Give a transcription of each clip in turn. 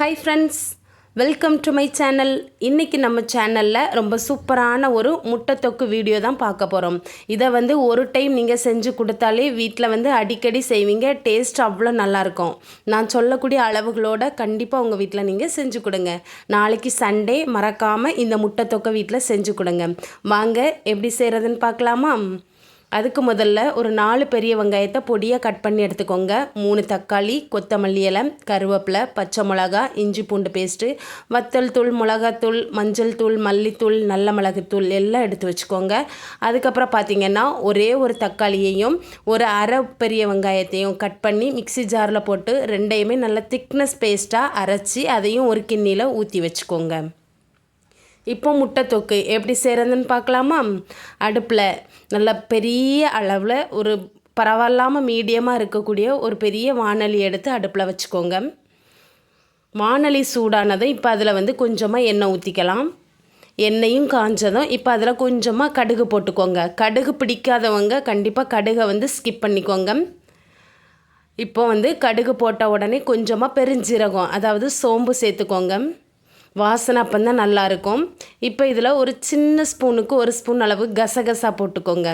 Hi friends welcome to my channel இன்றைக்கி நம்ம சேனலில் ரொம்ப சூப்பரான ஒரு முட்டை தொக்கு வீடியோ தான் பார்க்க போகிறோம் இதை வந்து ஒரு டைம் நீங்கள் செஞ்சு கொடுத்தாலே வீட்டில் வந்து அடிக்கடி செய்வீங்க. டேஸ்ட் அவ்வளோ நல்லாயிருக்கும் நான் சொல்லக்கூடிய அளவுகளோட கண்டிப்பாக உங்கள் வீட்டில் நீங்கள் செஞ்சு கொடுங்க. நாளைக்கு சண்டே மறக்காமல் இந்த முட்டை தொக்கை வீட்டில் செஞ்சு கொடுங்க. வாங்க எப்படி செய்கிறதுன்னு பார்க்கலாமா? அதுக்கு முதல்ல ஒரு நாலு பெரிய வெங்காயத்தை பொடியாக கட் பண்ணி எடுத்துக்கோங்க. மூணு தக்காளி கொத்தமல்லி இலை கருவேப்பிலை பச்சை மிளகா இஞ்சி பூண்டு பேஸ்ட்டு வத்தல் தூள் மிளகாத்தூள் மஞ்சள் தூள் மல்லித்தூள் நல்ல மிளகுத்தூள் எல்லாம் எடுத்து வச்சுக்கோங்க. அதுக்கப்புறம் பார்த்திங்கன்னா ஒரே ஒரு தக்காளியையும் ஒரு அரை பெரிய வெங்காயத்தையும் கட் பண்ணி மிக்சி ஜாரில் போட்டு ரெண்டையுமே நல்லா திக்னஸ் பேஸ்ட்டாக அரைச்சி அதையும் ஒரு கிண்ணியில் ஊற்றி வச்சுக்கோங்க. இப்போ முட்டை தொக்கு எப்படி செய்கிறதுன்னு பார்க்கலாமா? அடுப்பில் நல்ல பெரிய அளவில் ஒரு பரவாயில்லாமல் மீடியமாக இருக்கக்கூடிய ஒரு பெரிய வானொலி எடுத்து அடுப்பில் வச்சுக்கோங்க. வானொலி சூடானதை இப்போ அதில் வந்து கொஞ்சமாக எண்ணெய் ஊற்றிக்கலாம் எண்ணெயும் காஞ்சதும் இப்போ அதில் கொஞ்சமாக கடுகு போட்டுக்கோங்க. கடுகு பிடிக்காதவங்க கண்டிப்பாக கடுகை வந்து ஸ்கிப் பண்ணிக்கோங்க. இப்போ வந்து கடுகு போட்ட உடனே கொஞ்சமாக பெருஞ்சீரகம் அதாவது சோம்பு சேர்த்துக்கோங்க. வாசனை அப்போ தான் நல்லாயிருக்கும் இப்போ இதில் ஒரு சின்ன ஸ்பூனுக்கு ஒரு ஸ்பூன் அளவு கசகசா போட்டுக்கோங்க.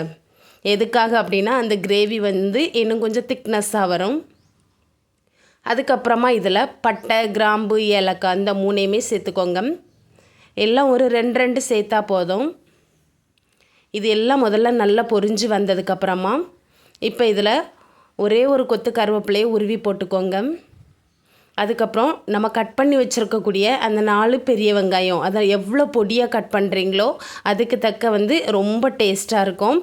எதுக்காக அப்படின்னா அந்த கிரேவி வந்து இன்னும் கொஞ்சம் திக்னஸ்ஸாக வரும். அதுக்கப்புறமா இதில் பட்டை கிராம்பு ஏலக்காய் அந்த மூணையுமே சேர்த்துக்கோங்க. எல்லாம் ஒரு ரெண்டு ரெண்டு சேர்த்தா போதும். இது எல்லாம் முதல்ல நல்லா பொரிஞ்சு வந்ததுக்கப்புறமா இப்போ இதில் ஒரே ஒரு கொத்து கருவேப்பிலையை உருவி போட்டுக்கோங்க. அதுக்கப்புறம் நம்ம கட் பண்ணி வச்சுருக்கக்கூடிய அந்த நாலு பெரிய வெங்காயம் அதை எவ்வளோ பொடியாக கட் பண்ணுறீங்களோ அதுக்கு தக்க வந்து ரொம்ப டேஸ்ட்டாக இருக்கும்.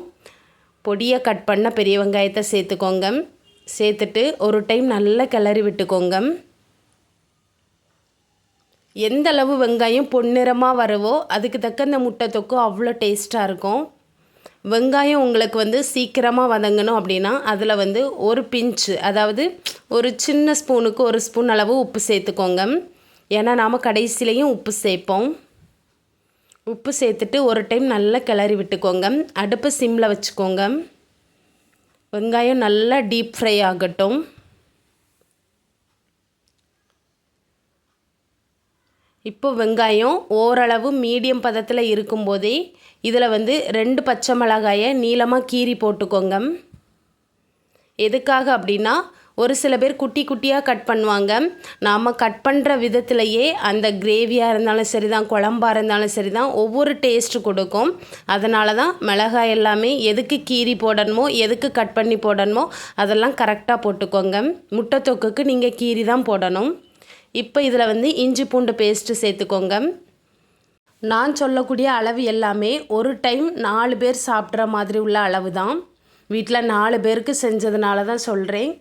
பொடியாக கட் பண்ண பெரிய வெங்காயத்தை சேர்த்துக்கோங்க. சேர்த்துட்டு ஒரு டைம் நல்லா கிளறி விட்டுக்கோங்க. எந்த அளவு வெங்காயம் பொன்னிறமாக வரவோ அதுக்கு தக்க இந்த முட்டை தொக்கும் அவ்வளோ டேஸ்ட்டாக இருக்கும். வெங்காயம் உங்களுக்கு வந்து சீக்கிரமாக வதங்கணும் அப்படின்னா அதில் வந்து ஒரு பிஞ்சு அதாவது ஒரு சின்ன ஸ்பூனுக்கு ஒரு ஸ்பூன் அளவு உப்பு சேர்த்துக்கோங்க. ஏன்னா நாம் கடைசிலையும் உப்பு சேர்ப்போம். உப்பு சேர்த்துட்டு ஒரு டைம் நல்லா கிளறி விட்டுக்கோங்க. அடுப்பு சிம்மில் வச்சுக்கோங்க. வெங்காயம் நல்லா டீப் ஃப்ரை ஆகட்டும். இப்போ வெங்காயம் ஓரளவு மீடியம் பதத்தில் இருக்கும்போதே இதில் வந்து ரெண்டு பச்சை மிளகாயை நீளமாக கீறி போட்டுக்கோங்க. எதுக்காக அப்படின்னா ஒரு சில பேர் குட்டி குட்டியாக கட் பண்ணுவாங்க. நாம் கட் பண்ணுற விதத்துலையே அந்த கிரேவியாக இருந்தாலும் சரி தான் குழம்பாக இருந்தாலும் சரி தான் ஒவ்வொரு டேஸ்ட்டு கொடுக்கும். அதனால தான் மிளகாய் எல்லாமே எதுக்கு கீரி போடணுமோ எதுக்கு கட் பண்ணி போடணுமோ அதெல்லாம் கரெக்டாக போட்டுக்கோங்க. முட்டை தொக்குக்கு நீங்கள் கீரி தான் போடணும். இப்போ இதில் வந்து இஞ்சி பூண்டு பேஸ்ட்டு சேர்த்துக்கோங்க. நான் சொல்லக்கூடிய அளவு எல்லாமே ஒரு டைம் நாலு பேர் சாப்பிட்ற மாதிரி உள்ள அளவு தான் வீட்டில் நாலு பேருக்கு செஞ்சதுனால தான் சொல்கிறேன்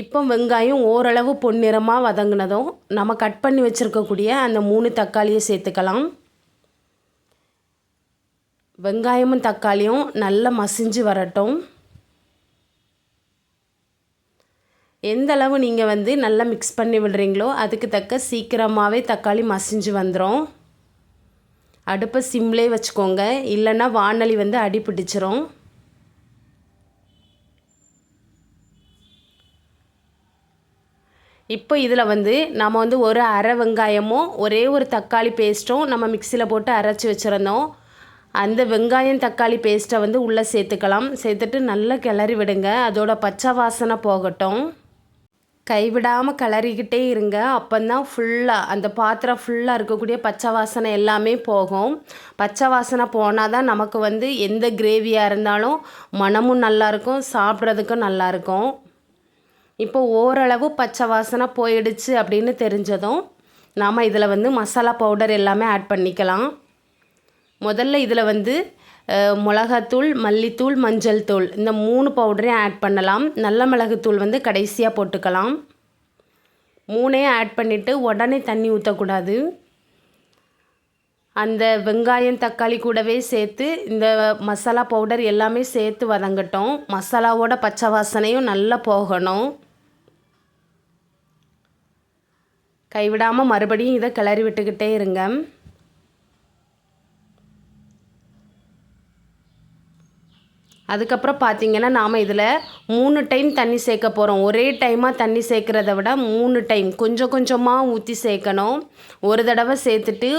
இப்போ வெங்காயம் ஓரளவு பொன்னிறமாக வதங்கினதும் நம்ம கட் பண்ணி வச்சுருக்கக்கூடிய அந்த மூணு தக்காளியை சேர்த்துக்கலாம். வெங்காயமும் தக்காளியும் நல்லா மசிஞ்சு வரட்டும். எந்த அளவு நீங்கள் வந்து நல்லா மிக்ஸ் பண்ணி விடுறீங்களோ அதுக்கு தக்க சீக்கிரமாகவே தக்காளி மசிஞ்சு வந்துடும் அடுப்பை சிம்லே வச்சுக்கோங்க. இல்லைன்னா வானொலி வந்து அடி பிடிச்சிரும். இப்போ இதில் வந்து நம்ம வந்து ஒரு அரை வெங்காயமும் ஒரே ஒரு தக்காளி பேஸ்ட்டும் நம்ம மிக்சியில் போட்டு அரைச்சி வச்சுருந்தோம். அந்த வெங்காயம் தக்காளி பேஸ்ட்டை வந்து உள்ளே சேர்த்துக்கலாம். சேர்த்துட்டு நல்லா கிளறி விடுங்க. அதோட பச்சை வாசனை போகட்டும். கைவிடாமல் கிளறிக்கிட்டே இருங்க. அப்போந்தான் ஃபுல்லாக அந்த பாத்திரம் ஃபுல்லாக இருக்கக்கூடிய பச்சை வாசனை எல்லாமே போகும். பச்சை வாசனை போனால் தான் நமக்கு வந்து எந்த கிரேவியாக இருந்தாலும் மனமும் நல்லாயிருக்கும் சாப்பிட்றதுக்கும் நல்லாயிருக்கும் இப்போ ஓரளவு பச்சை வாசனை போயிடுச்சு அப்படின்னு தெரிஞ்சதும் நாம் இதில் வந்து மசாலா பவுடர் எல்லாமே ஆட் பண்ணிக்கலாம். முதல்ல இதில் வந்து மிளகாத்தூள் மல்லித்தூள் மஞ்சள் தூள். இந்த மூணு பவுடரையும் ஆட் பண்ணலாம். நல்ல மிளகுத்தூள் வந்து கடைசியாக போட்டுக்கலாம். மூணையும் ஆட் பண்ணிவிட்டு உடனே தண்ணி ஊற்றக்கூடாது அந்த வெங்காயம் தக்காளி கூடவே சேர்த்து இந்த மசாலா பவுடர் எல்லாமே சேர்த்து வதங்கட்டும். மசாலாவோட பச்சை வாசனையும் நல்லா போகணும். கைவிடாமல் மறுபடியும் இதை கிளறி விட்டுக்கிட்டே இருங்க. அதுக்கப்புறம் பார்த்தீங்கன்னா நாம் இதில் மூணு டைம் தண்ணி சேர்க்க போகிறோம் ஒரே டைமாக தண்ணி சேர்க்குறத விட மூணு டைம் கொஞ்சம் கொஞ்சமாக ஊற்றி சேர்க்கணும் ஒரு தடவை சேர்த்துட்டு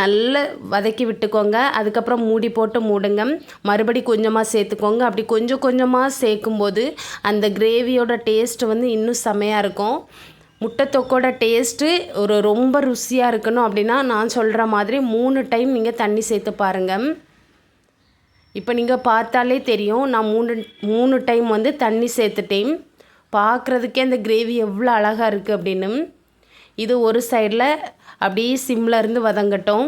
நல்லா வதக்கி விட்டுக்கோங்க. அதுக்கப்புறம் மூடி போட்டு மூடுங்க. மறுபடி கொஞ்சமாக சேர்த்துக்கோங்க அப்படி கொஞ்சம் கொஞ்சமாக சேர்க்கும்போது அந்த கிரேவியோட டேஸ்ட் வந்து இன்னும் செமையாக இருக்கும். முட்டை தொக்கோட டேஸ்ட்டு ஒரு ரொம்ப ருசியாக இருக்கணும் அப்படின்னா நான் சொல்கிற மாதிரி மூணு டைம் நீங்கள் தண்ணி சேர்த்து பாருங்கள் இப்போ நீங்கள் பார்த்தாலே தெரியும். நான் மூணு மூணு டைம் வந்து தண்ணி சேர்த்துட்டேன். பார்க்குறதுக்கே அந்த கிரேவி எவ்வளோ அழகாக இருக்குது அப்படின்னு. இது ஒரு சைடில் அப்படியே சிம்மில் இருந்து வதங்கட்டும்.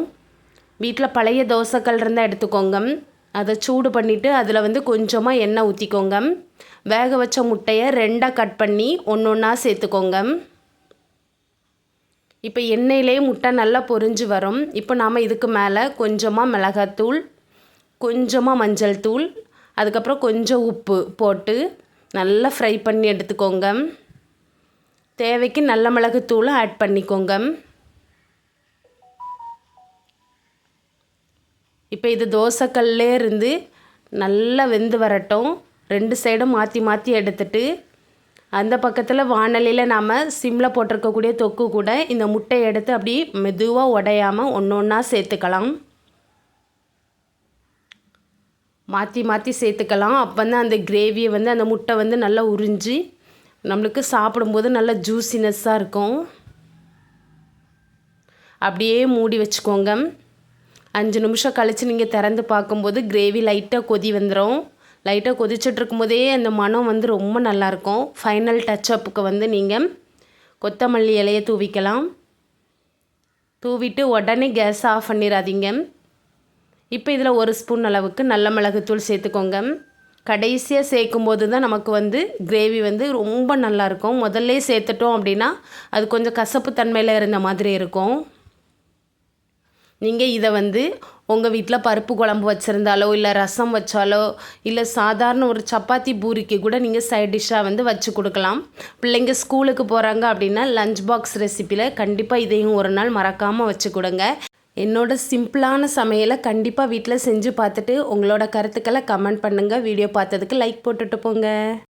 வீட்டில் பழைய தோசைக்கல் இருந்தால் எடுத்துக்கோங்க. அதை சூடு பண்ணிவிட்டு அதில் வந்து கொஞ்சமாக எண்ணெய் ஊற்றிக்கோங்க வேக வச்ச முட்டையை ரெண்டாக கட் பண்ணி ஒன்று ஒன்றா சேர்த்துக்கோங்க. இப்போ எண்ணெயிலே முட்டை நல்லா பொரிஞ்சு வரும். இப்போ நாம் இதுக்கு மேலே கொஞ்சமாக மிளகாத்தூள் கொஞ்சமாக மஞ்சள் தூள் அதுக்கப்புறம் கொஞ்சம் உப்பு போட்டு நல்லா ஃப்ரை பண்ணி எடுத்துக்கோங்க. தேவைக்கு நல்ல மிளகுத்தூளும் ஆட் பண்ணிக்கோங்க. இப்போ இது தோசைக்கல்லே இருந்து நல்லா வெந்து வரட்டும். ரெண்டு சைடும் மாற்றி மாற்றி எடுத்துட்டு அந்த பக்கத்தில் வானலியில் நாம் சிம்மில் போட்டிருக்கக்கூடிய தொக்கு கூட இந்த முட்டையை எடுத்து அப்படி மெதுவாக உடையாமல் ஒன்று ஒன்றா சேர்த்துக்கலாம். மாற்றி மாற்றி சேர்த்துக்கலாம். அப்போ வந்து அந்த கிரேவியை வந்து அந்த முட்டை வந்து நல்லா உறிஞ்சி நம்மளுக்கு சாப்பிடும்போது நல்லா ஜூசினஸ்ஸாக இருக்கும். அப்படியே மூடி வச்சுக்கோங்க. அஞ்சு நிமிஷம் கழித்து நீங்கள் திறந்து பார்க்கும்போது கிரேவி லைட்டாக கொதி வந்துடும் லைட்டாக கொதிச்சுட்ருக்கும் போதே அந்த மனம் வந்து ரொம்ப நல்லாயிருக்கும் ஃபைனல் டச்சப்புக்கு வந்து நீங்கள் கொத்தமல்லி இலையை தூவிக்கலாம். தூவிட்டு உடனே கேஸ் ஆஃப் பண்ணிடாதீங்க இப்போ இதில் ஒரு ஸ்பூன் அளவுக்கு நல்ல மிளகுத்தூள் சேர்த்துக்கோங்க. கடைசியாக சேர்க்கும் போது தான் நமக்கு வந்து கிரேவி வந்து ரொம்ப நல்லாயிருக்கும் முதல்ல சேர்த்துட்டோம் அப்படின்னா அது கொஞ்சம் கசப்பு தன்மையில் இருந்த மாதிரி இருக்கும். நீங்கள் இதை வந்து உங்கள் வீட்டில் பருப்பு குழம்பு வச்சுருந்தாலோ இல்லை ரசம் வச்சாலோ இல்லை சாதாரண ஒரு சப்பாத்தி பூரிக்கு கூட நீங்கள் சைட் டிஷ்ஷாக வந்து வச்சு கொடுக்கலாம். பிள்ளைங்க ஸ்கூலுக்கு போகிறாங்க அப்படின்னா லஞ்ச் பாக்ஸ் ரெசிப்பியில் கண்டிப்பாக இதையும் ஒரு நாள் மறக்காமல் வச்சு கொடுங்க. என்னோட சிம்பிளான சமையலை கண்டிப்பாக வீட்டில் செஞ்சு பார்த்துட்டு உங்களோட கருத்துக்களை கமெண்ட் பண்ணுங்கள் வீடியோ பார்த்ததுக்கு லைக் போட்டுட்டு போங்க.